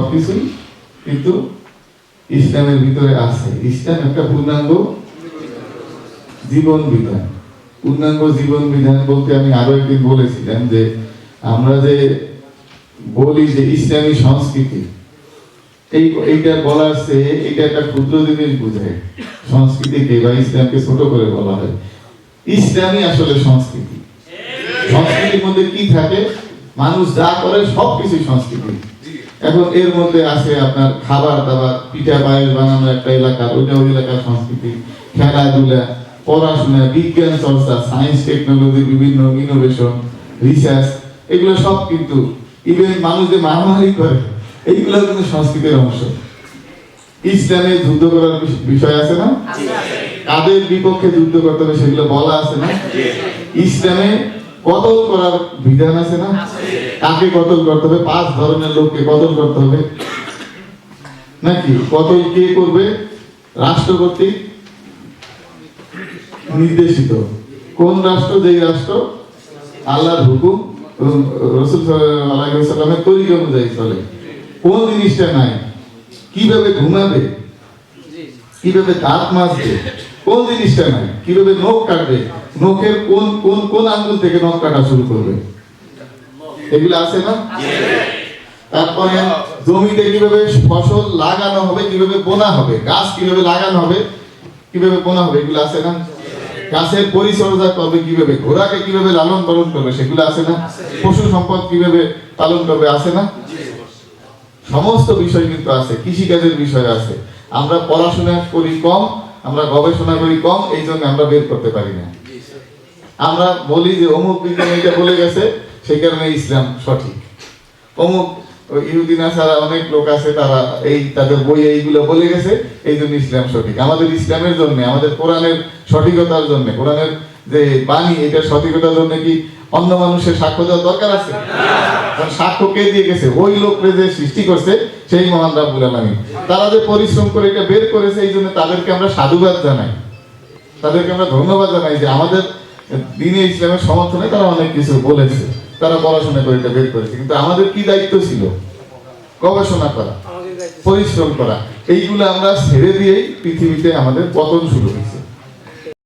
সবকিছুই কিন্তু ইসলামের ভিতরে আছে। ইসলাম একটা পূর্ণাঙ্গ জীবন বিধান। পূর্ণাঙ্গ জীবন বিধান বলতে আমি আরও একদিন বলেছিলাম যে আমরা যে বলি যে ইসলামী সংস্কৃতি, এই এইটা বলার চেয়ে এটা একটা ক্ষুদ্র জিনিস বোঝায়। সংস্কৃতিকে বা ইসলামকে ছোট করে বলা হয়। ইসলামই আসলে সংস্কৃতি। সংস্কৃতির মধ্যে কি থাকে? মানুষ যা করে সবকিছু সংস্কৃতি। এখন এর মধ্যে আছে আপনার খাবার দাবার পিঠা পায়েস বানানো একটা এলাকা ওইটা ওই এলাকার সংস্কৃতি খেলাধুলা পড়াশোনা বিজ্ঞান চর্চা সায়েন্স টেকনোলজি বিভিন্ন ইনোভেশন রিসার্চ এগুলো সব কিন্তু ইভেন মানুষ যে মারামারি করে। এইগুলো কিন্তু সংস্কৃতির অংশ। ইসলামে যুদ্ধ করার বিষয় আছে না? কাদের বিপক্ষে যুদ্ধ করতে হবে সেগুলো বলা আছে না? ইসলামে কতল করার বিধান আছে না? কাকে কতল করতে হবে? পাঁচ ধরনের লোককে কতল করতে হবে? নাকি? কতল কে করবে? রাষ্ট্র কর্তৃক নির্দেশিত। কোন রাষ্ট্র? যেই রাষ্ট্র? আল্লাহর হুকুম রসুল সাল্লামের তরিকা অনুযায়ী চলে। কোন জিনিসটা নাই? কীভাবে ঘুমাবে? কীভাবে দাঁত মাজবে? কোন জিনিসটা নাই? কীভাবে নখ কাটবে? নখের কোন কোন কোন আঙ্গুল থেকে নখ কাটা শুরু করবে? এগুলো আছে না? তারপরে জমিতে কীভাবে ফসল লাগানো হবে, কীভাবে বোনা হবে? গাছ কীভাবে লাগানো হবে, কীভাবে বোনা হবে? এগুলো আছে না? গাছের পরিচর্যা করবে কীভাবে? ঘোড়াকে কীভাবে লালন পালন করবে? সেগুলো আছে না? পশু সম্পদ কীভাবে পালন করবে? আছে না? সমস্ত বিষয় কিন্তু আছে। কৃষিকাজের বিষয় আছে। আমরা পড়াশোনা করি কম আমরা গবেষণা করি কম, এই জন্য আমরা বের করতে পারি না। আমরা বলি যে অমুক বিজ্ঞান এটা বলে গেছে, সেই কারণে ইসলাম সঠিক। অমুক ইহুদিনা ছাড়া অনেক লোক আছে, তারা এই তাদের বই এইগুলো বলে গেছে, এই জন্য ইসলাম সঠিক। আমাদের ইসলামের জন্য, আমাদের কোরআনের সঠিকতার জন্য, কোরআনের যে বাণী এটার সঠিকতার জন্য কি অন্য মানুষের সাক্ষ্য দেওয়ার দরকার আছে? কারণ সাক্ষ্য কে দিয়ে গেছে? ওই লোককে যে সৃষ্টি করছে, সেই মহান রাব্বুল আলামিন। তারা যে পরিশ্রম করে এটা বের করেছে এই জন্য তাদেরকে আমরা সাধুবাদ জানাই। তাদেরকে আমরা ধন্যবাদ জানাই যে আমাদের দিনে ইসলামের সমর্থনে তারা অনেক কিছু বলেছে। তারা পড়াশোনা করে এটা বের করেছে। কিন্তু আমাদের কি দায়িত্ব ছিল? গবেষণা করা পরিশ্রম করা। এইগুলো আমরা ছেড়ে দিয়েই পৃথিবীতে আমাদের পতন শুরু হয়েছে।